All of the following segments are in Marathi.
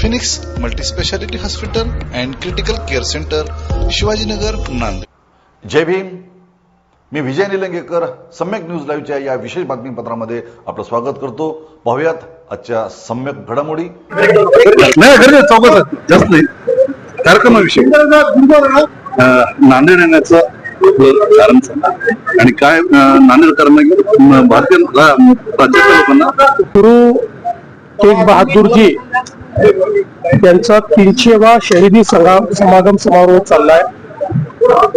Phoenix multispeciality hospital and critical care centre Shivajinagar Nanded. जय भीम. मी विजय निलंगेकर सम्यक न्यूज लाईव्हच्या या विशेष बातमीपत्रामध्ये आपलं स्वागत करतो. पाहूयात आजच्या सम्यक घडामोडी. चौकात जास्त नाही. कार्यक्रमाविषयी. नांदेड येण्याचं कारण आणि काय नांदेडकरांना भारतीय राज्यातल्या लोकांना? गुरु तेग बहादूरजी यांचा तीनशेवा शहीदी समागम समारोह चाललाय.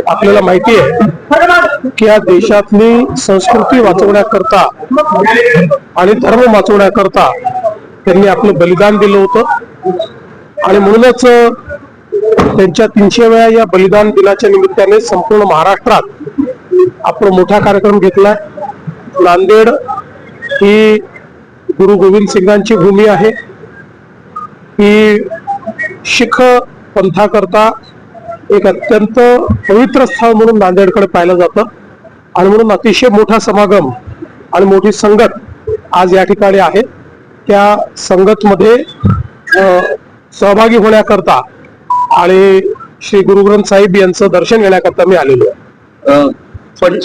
आपल्याला माहिती आहे की या देशातली संस्कृती वाचवण्याकरता आणि धर्म वाचवण्याकरता त्यांनी आपलं बलिदान दिलं होतं. आणि म्हणूनच त्यांच्या तीनशेव्या या बलिदान दिनाच्या निमित्ताने संपूर्ण महाराष्ट्रात आपण मोठा कार्यक्रम घेतलाय नांदेड ही गुरु गोविंद सिंगांची भूमी आहे. ही शिख पंथाकरता एक अत्यंत पवित्र स्थळ म्हणून नांदेडकडे पाहिलं जातं. आणि म्हणून अतिशय मोठा समागम आणि मोठी संगत आज या ठिकाणी आहे. त्या संगतमध्ये सहभागी होण्याकरता आणि श्री गुरु ग्रंथ यांचं दर्शन घेण्याकरता मी आलेलो आहे. पण